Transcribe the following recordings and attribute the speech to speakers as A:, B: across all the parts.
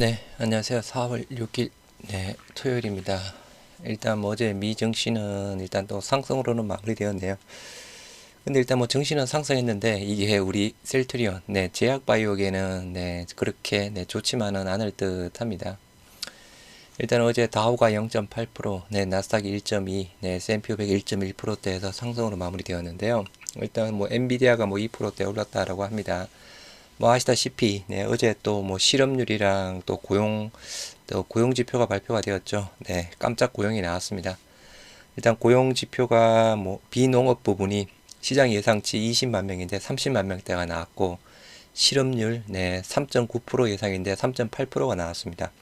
A: 네, 안녕하세요. 4월 6일, 네, 토요일입니다. 일단 뭐 어제 미 증시는 일단 또 상승으로는 마무리되었네요. 근데 일단 뭐 증시는 상승했는데 이게 우리 셀트리온, 네, 제약바이오계는 네, 그렇게 네, 좋지만은 않을 듯 합니다. 일단 어제 다우가 0.8%, 네, 나스닥이 1.2, 네, S&P 500 1.1%대에서 상승으로 마무리되었는데요. 일단 뭐 엔비디아가 뭐 2%대 올랐다라고 합니다. 뭐 아시다시피 네, 어제 또 뭐 실업률이랑 또 고용 또 고용 지표가 발표가 되었죠. 네, 깜짝 고용이 나왔습니다. 일단 고용 지표가 뭐 비농업 부분이 시장 예상치 20만 명인데 30만 명대가 나왔고 실업률 네, 3.9% 예상인데 3.8%가 나왔습니다.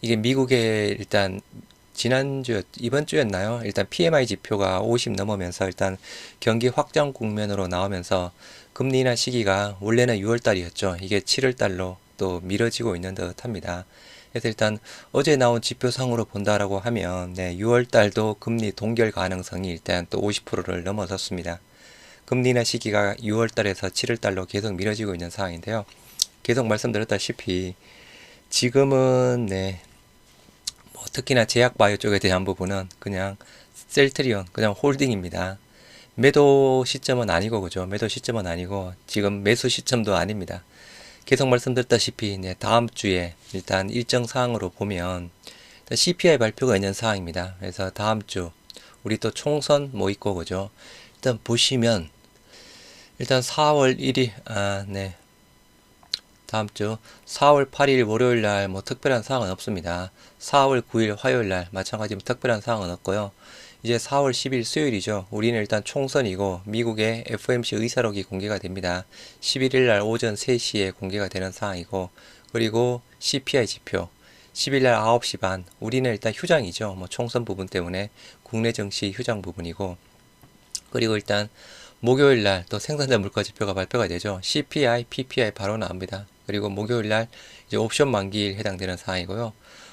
A: 이게 미국의 일단 지난주 이번 주였나요? 일단 PMI 지표가 50 넘으면서 일단 경기 확장 국면으로 나오면서 금리 인하 시기가 원래는 6월 달이었죠. 이게 7월 달로 또 미뤄지고 있는 듯 합니다. 그래서 일단 어제 나온 지표상으로 본다라고 하면 네, 6월 달도 금리 동결 가능성이 일단 또 50%를 넘어섰습니다. 금리 인하 시기가 6월 달에서 7월 달로 계속 미뤄지고 있는 상황인데요. 계속 말씀드렸다시피 지금은 네, 뭐 특히나 제약바이오 쪽에 대한 부분은 그냥 셀트리온 그냥 홀딩입니다. 매도 시점은 아니고 그죠? 매도 시점은 아니고 지금 매수 시점도 아닙니다. 계속 말씀드렸다시피 네, 다음 주에 일단 일정 사항으로 보면 CPI 발표가 있는 사항입니다. 그래서 다음 주 우리 또 총선 뭐 있고 그죠? 일단 보시면 일단 4월 1일 아 네. 다음 주 4월 8일 월요일 날 뭐 특별한 사항은 없습니다. 4월 9일 화요일 날 마찬가지로 특별한 사항은 없고요. 이제 4월 10일 수요일이죠. 우리는 일단 총선이고 미국의 FOMC 의사록이 공개가 됩니다. 11일 날 오전 3시에 공개가 되는 상황이고 그리고 CPI 지표 10일 날 9시 반 우리는 일단 휴장이죠. 뭐 총선 부분 때문에 국내 정시 휴장 부분이고 그리고 일단 목요일 날 또 생산자 물가 지표가 발표가 되죠. CPI, PPI 바로 나옵니다. 그리고 목요일 날 이제 옵션 만기일 해당되는 사항이고요.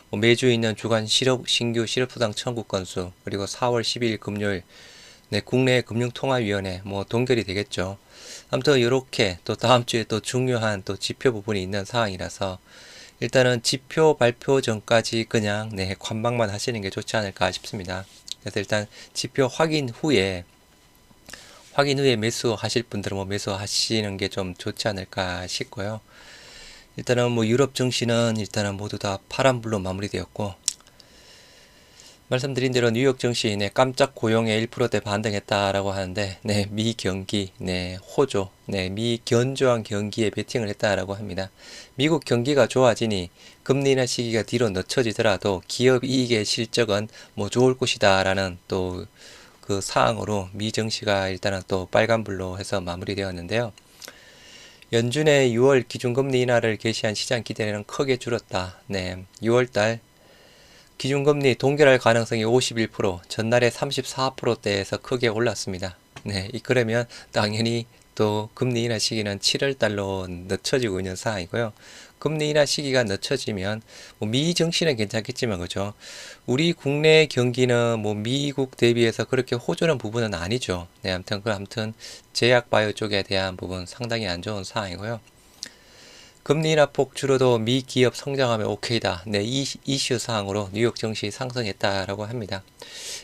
A: 뭐 매주 있는 주간 실업 신규 실업수당 청구 건수 그리고 4월 12일 금요일 네, 국내 금융통화위원회 뭐 동결이 되겠죠. 아무튼 이렇게 또 다음 주에 또 중요한 또 지표 부분이 있는 상황이라서 일단은 지표 발표 전까지 그냥 네, 관망만 하시는 게 좋지 않을까 싶습니다. 그래서 일단 지표 확인 후에 확인 후에 매수하실 분들은 뭐 매수하시는 게 좀 좋지 않을까 싶고요. 일단은 뭐 유럽 증시는 일단은 모두 다 파란불로 마무리되었고 말씀드린 대로 뉴욕 증시 네 깜짝 고용에 1%대 반등했다라고 하는데 네 미 경기 네 호조 네 미 견조한 경기에 베팅을 했다라고 합니다. 미국 경기가 좋아지니 금리 인하 시기가 뒤로 늦춰지더라도 기업 이익의 실적은 뭐 좋을 것이다라는 또 그 사항으로 미 증시가 일단은 또 빨간불로 해서 마무리되었는데요. 연준의 6월 기준금리 인하를 개시한 시장 기대는 크게 줄었다. 네, 6월달 기준금리 동결할 가능성이 51%, 전날에 34%대에서 크게 올랐습니다. 네, 그러면 당연히 또 금리 인하 시기는 7월 달로 늦춰지고 있는 상황이고요. 금리 인하 시기가 늦춰지면 뭐미 증시는 괜찮겠지만 그죠. 우리 국내 경기는 뭐 미국 대비해서 그렇게 호조는 부분은 아니죠. 네, 아무튼 그 아무튼 제약 바이오 쪽에 대한 부분 상당히 안 좋은 상황이고요. 금리 인하 폭 줄어도 미 기업 성장하면 오케이다. 네, 이 이슈 사항으로 뉴욕 증시 상승했다라고 합니다.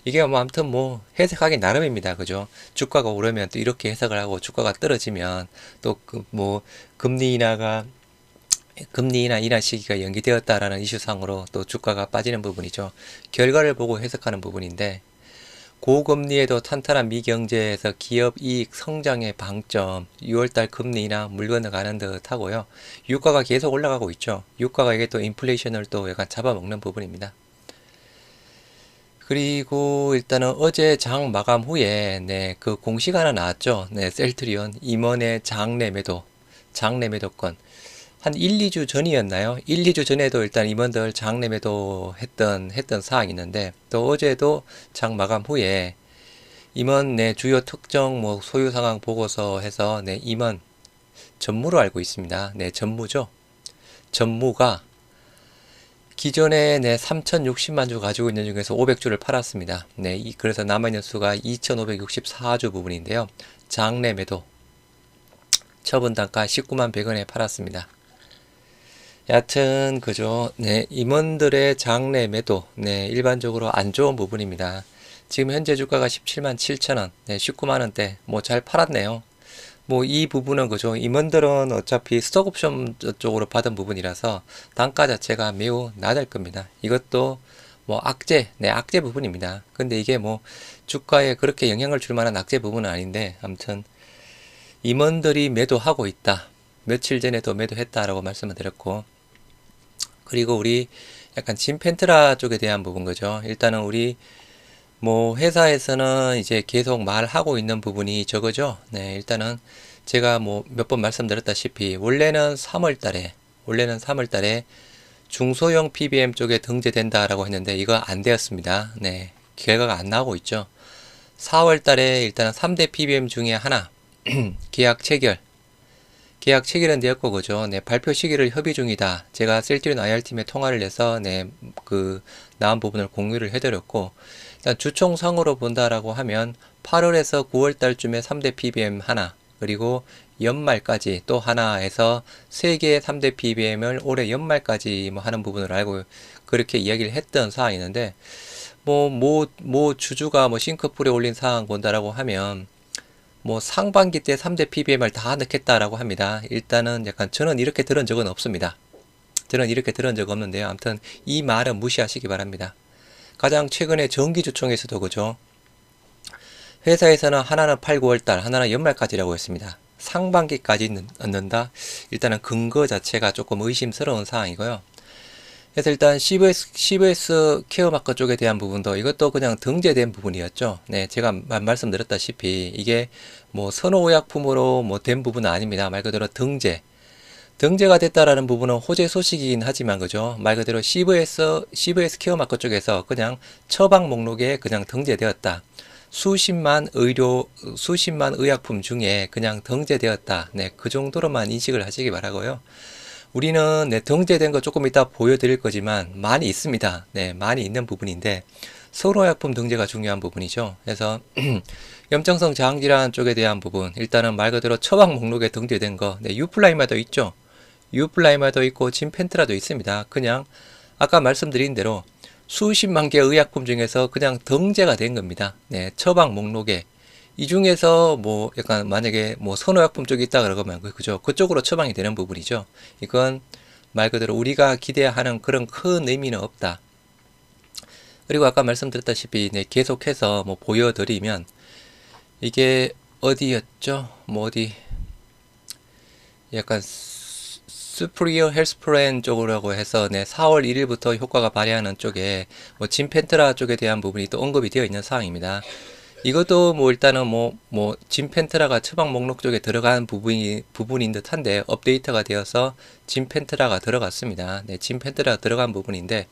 A: 이게 뭐 아무튼 뭐 해석하기 나름입니다. 그죠? 주가가 오르면 또 이렇게 해석을 하고 주가가 떨어지면 또그뭐 금리 인하가 금리 인하 인하 시기가 연기되었다라는 이슈상으로 또 주가가 빠지는 부분이죠. 결과를 보고 해석하는 부분인데 고금리에도 탄탄한 미경제에서 기업 이익 성장의 방점 6월달 금리나 물 건너가는 듯 하고요. 유가가 계속 올라가고 있죠. 유가가 이게 또 인플레이션을 또 약간 잡아먹는 부분입니다. 그리고 일단은 어제 장 마감 후에 네, 그 공식 하나 나왔죠. 네, 셀트리온 임원의 장내 매도, 장내 매도권. 한 1, 2주 전이었나요? 1, 2주 전에도 일단 임원들 장 내매도 했던, 했던 사항이 있는데, 또 어제도 장 마감 후에 임원 내 주요 특정 뭐 소유 상황 보고서 해서 내 임원 전무로 알고 있습니다. 네, 전무죠. 전무가 기존에 내 3,060만 주 가지고 있는 중에서 500주를 팔았습니다. 네, 그래서 남아있는 수가 2,564주 부분인데요. 장내 매도 처분 단가 19만 100원에 팔았습니다. 여하튼 그죠. 네, 임원들의 장래 매도, 네, 일반적으로 안 좋은 부분입니다. 지금 현재 주가가 17만 7천 원, 네, 19만 원대, 뭐 잘 팔았네요. 뭐 이 부분은 그죠. 임원들은 어차피 스톡옵션 쪽으로 받은 부분이라서 단가 자체가 매우 낮을 겁니다. 이것도 뭐 악재, 네, 악재 부분입니다. 근데 이게 뭐 주가에 그렇게 영향을 줄 만한 악재 부분은 아닌데, 아무튼 임원들이 매도하고 있다. 며칠 전에도 매도했다라고 말씀을 드렸고, 그리고 우리 약간 진펜트라 쪽에 대한 부분 거죠. 일단은 우리 뭐 회사에서는 이제 계속 말하고 있는 부분이 저거죠. 네, 일단은 제가 뭐 몇 번 말씀드렸다시피 원래는 3월 달에 원래는 3월 달에 중소형 PBM 쪽에 등재된다라고 했는데 이거 안 되었습니다. 네. 결과가 안 나오고 있죠. 4월 달에 일단 3대 PBM 중에 하나 계약 체결 계약 체결은 되었고 그죠. 네, 발표 시기를 협의 중이다. 제가 셀티론 IR팀에 통화를 해서 네, 그 나온 부분을 공유를 해드렸고 일단 주총상으로 본다라고 하면 8월에서 9월 달쯤에 3대 PBM 하나 그리고 연말까지 또 하나에서 세 개의 3대 PBM을 올해 연말까지 뭐 하는 부분을 알고 그렇게 이야기를 했던 사항이 있는데 뭐, 뭐, 뭐 주주가 뭐 싱크풀에 올린 사항 본다라고 하면 뭐 상반기 때 3대 PBM을 다 넣겠다라고 합니다. 일단은 약간 저는 이렇게 들은 적은 없습니다. 저는 이렇게 들은 적 없는데요. 아무튼 이 말은 무시하시기 바랍니다. 가장 최근에 정기주총에서도 그죠. 회사에서는 하나는 8, 9월달, 하나는 연말까지라고 했습니다. 상반기까지 넣는다? 일단은 근거 자체가 조금 의심스러운 사항이고요. 그래서 일단 CVS, CVS 케어마커 쪽에 대한 부분도 이것도 그냥 등재된 부분이었죠. 네, 제가 말씀드렸다시피 이게 뭐 선호의약품으로 뭐 된 부분은 아닙니다. 말 그대로 등재. 등재가 됐다라는 부분은 호재 소식이긴 하지만 그죠 말 그대로 CVS CVS 케어마커 쪽에서 그냥 처방 목록에 그냥 등재되었다. 수십만 의료 수십만 의약품 중에 그냥 등재되었다. 네, 그 정도로만 인식을 하시기 바라고요. 우리는 네, 등재된 거 조금 이따 보여드릴 거지만 많이 있습니다. 네, 많이 있는 부분인데 서로약품 등재가 중요한 부분이죠. 그래서 염증성 장질환 쪽에 대한 부분 일단은 말 그대로 처방 목록에 등재된 거 네, 유플라이마도 있죠. 유플라이마도 있고 진펜트라도 있습니다. 그냥 아까 말씀드린 대로 수십만 개 의 약품 중에서 그냥 등재가 된 겁니다. 네, 처방 목록에 이 중에서 뭐 약간 만약에 뭐 선호약품 쪽이 있다 그러면 그죠 그쪽으로 처방이 되는 부분이죠. 이건 말 그대로 우리가 기대하는 그런 큰 의미는 없다. 그리고 아까 말씀드렸다시피 네, 계속해서 뭐 보여드리면 이게 어디였죠? 뭐 어디 약간 스프리어 헬스프렌 쪽으로 해서 네, 4월 1일부터 효과가 발휘하는 쪽에 뭐 진펜트라 쪽에 대한 부분이 또 언급이 되어 있는 사항입니다. 이것도 뭐 일단은 뭐, 뭐, 진펜트라가 처방 목록 쪽에 들어간 부분이, 부분인 듯 한데, 업데이트가 되어서 진펜트라가 들어갔습니다. 네, 진펜트라가 들어간 부분인데,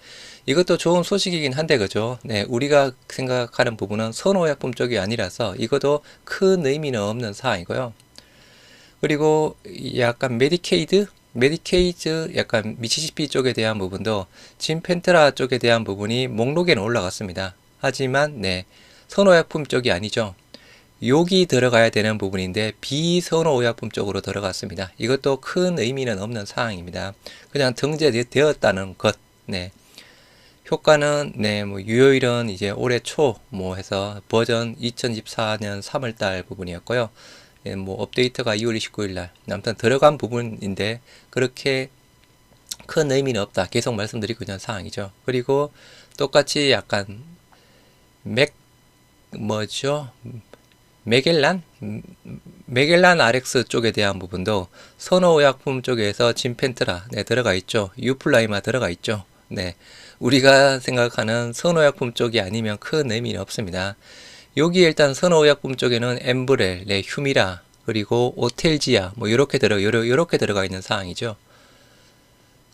A: 이것도 좋은 소식이긴 한데, 그죠? 네, 우리가 생각하는 부분은 선호약품 쪽이 아니라서, 이것도 큰 의미는 없는 사항이고요. 그리고 약간 메디케이드? 메디케이즈 약간 미시시피 쪽에 대한 부분도 진펜트라 쪽에 대한 부분이 목록에는 올라갔습니다. 하지만 네 선호약품 쪽이 아니죠. 욕이 들어가야 되는 부분인데 비선호의약품 쪽으로 들어갔습니다. 이것도 큰 의미는 없는 사항입니다. 그냥 등재되었다는 것. 네. 효과는 네, 뭐 유효일은 이제 올해 초 뭐 해서 버전 2024년 3월 달 부분이었고요. 예, 뭐 업데이트가 2월 29일 날 아무튼 들어간 부분인데 그렇게 큰 의미는 없다. 계속 말씀드리고 있는 사항이죠. 그리고 똑같이 약간 맥 뭐죠? 메겔란? 메겔란 RX 쪽에 대한 부분도 선호의약품 쪽에서 진펜트라 네, 들어가 있죠. 유플라이마 들어가 있죠. 네. 우리가 생각하는 선호의약품 쪽이 아니면 큰 의미는 없습니다. 여기 일단 선호의약품 쪽에는 엠브렐, 네, 휴미라, 그리고 오텔지아, 뭐, 요렇게 들어, 요렇게 들어가 있는 사항이죠.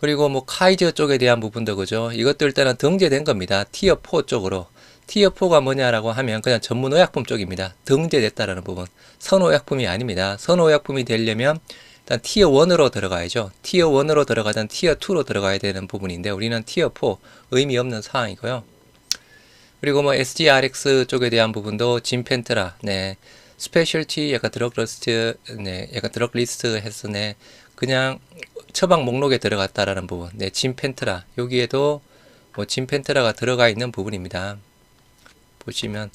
A: 그리고 뭐, 카이저 쪽에 대한 부분도 그죠. 이것도 일단은 등재된 겁니다. 티어 4 쪽으로. 티어 4가 뭐냐라고 하면 그냥 전문 의약품 쪽입니다. 등재됐다라는 부분. 선호의약품이 아닙니다. 선호의약품이 되려면 일단 티어 1으로 들어가야죠. 티어 1으로 들어가든 티어 2로 들어가야 되는 부분인데 우리는 티어 4 의미 없는 사항이고요. 그리고 뭐 SGRX 쪽에 대한 부분도 진펜트라, 네, 스페셜티 약간 드럭 리스트, 네, 약간 드럭 리스트 해서 네, 그냥 처방 목록에 들어갔다라는 부분. 네, 진펜트라. 여기에도 뭐 진펜트라가 들어가 있는 부분입니다. 보시면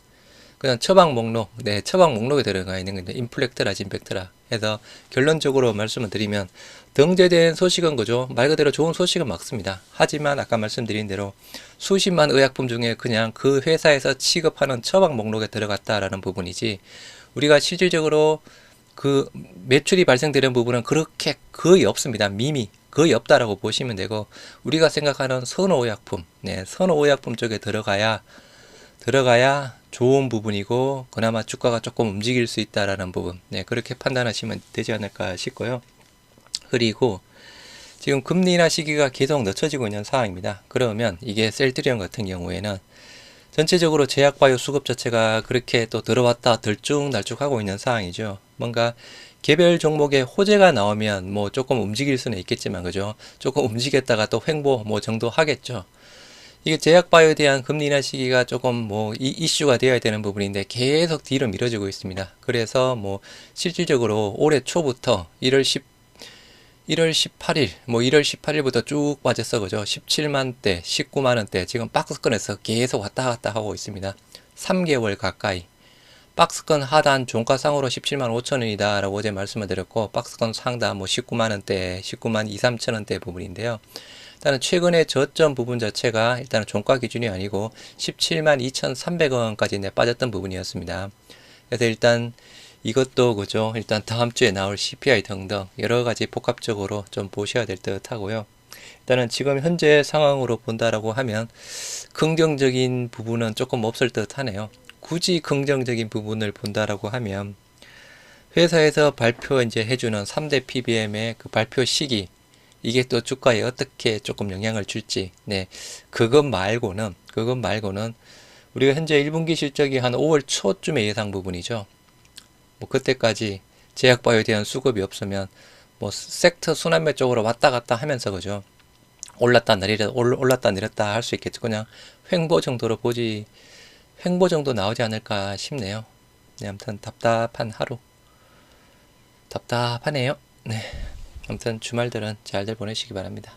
A: 그냥 처방 목록, 네, 처방 목록에 들어가 있는 건데 인플렉트라, 진펙트라 해서 결론적으로 말씀을 드리면 등재된 소식은 그죠? 말 그대로 좋은 소식은 맞습니다. 하지만 아까 말씀드린 대로 수십만 의약품 중에 그냥 그 회사에서 취급하는 처방 목록에 들어갔다라는 부분이지 우리가 실질적으로 그 매출이 발생되는 부분은 그렇게 거의 없습니다. 미미 거의 없다라고 보시면 되고 우리가 생각하는 선호의약품, 네, 선호의약품 쪽에 들어가야 들어가야 좋은 부분이고 그나마 주가가 조금 움직일 수 있다라는 부분, 네, 그렇게 판단하시면 되지 않을까 싶고요. 그리고 지금 금리 인하 시기가 계속 늦춰지고 있는 상황입니다. 그러면 이게 셀트리온 같은 경우에는 전체적으로 제약바이오 수급 자체가 그렇게 또 들어왔다 들쭉날쭉하고 있는 상황이죠. 뭔가 개별 종목에 호재가 나오면 뭐 조금 움직일 수는 있겠지만 그죠? 조금 움직였다가 또 횡보 뭐 정도 하겠죠. 이게 제약바이오에 대한 금리 인하 시기가 조금 뭐 이, 이슈가 되어야 되는 부분인데 계속 뒤로 미뤄지고 있습니다. 그래서 뭐 실질적으로 올해 초부터 1월 10 1월 18일, 뭐 1월 18일부터 쭉 빠졌어, 그죠? 17만대, 19만원대, 지금 박스권에서 계속 왔다 갔다 하고 있습니다. 3개월 가까이. 박스권 하단 종가상으로 17만 5천원이다 라고 어제 말씀을 드렸고, 박스권 상단 뭐 19만원대, 19만 2, 3천원대 부분인데요. 일단은 최근에 저점 부분 자체가 일단은 종가 기준이 아니고 17만 2,300원까지 빠졌던 부분이었습니다. 그래서 일단 이것도 그죠. 일단 다음 주에 나올 CPI 등등 여러 가지 복합적으로 좀 보셔야 될 듯 하고요. 일단은 지금 현재 상황으로 본다라고 하면 긍정적인 부분은 조금 없을 듯 하네요. 굳이 긍정적인 부분을 본다라고 하면 회사에서 발표 이제 해주는 3대 PBM의 그 발표 시기 이게 또 주가에 어떻게 조금 영향을 줄지. 네. 그것 말고는 그것 말고는 우리가 현재 1분기 실적이 한 5월 초쯤에 예상 부분이죠. 뭐 그때까지 제약바이오에 대한 수급이 없으면 뭐 섹터 순환매 쪽으로 왔다 갔다 하면서 그죠? 올랐다 내리다 올랐다 내렸다 할 수 있겠죠. 그냥 횡보 정도로 보지 횡보 정도 나오지 않을까 싶네요. 네 아무튼 답답한 하루. 답답하네요. 네 아무튼 주말들은 잘들 보내시기 바랍니다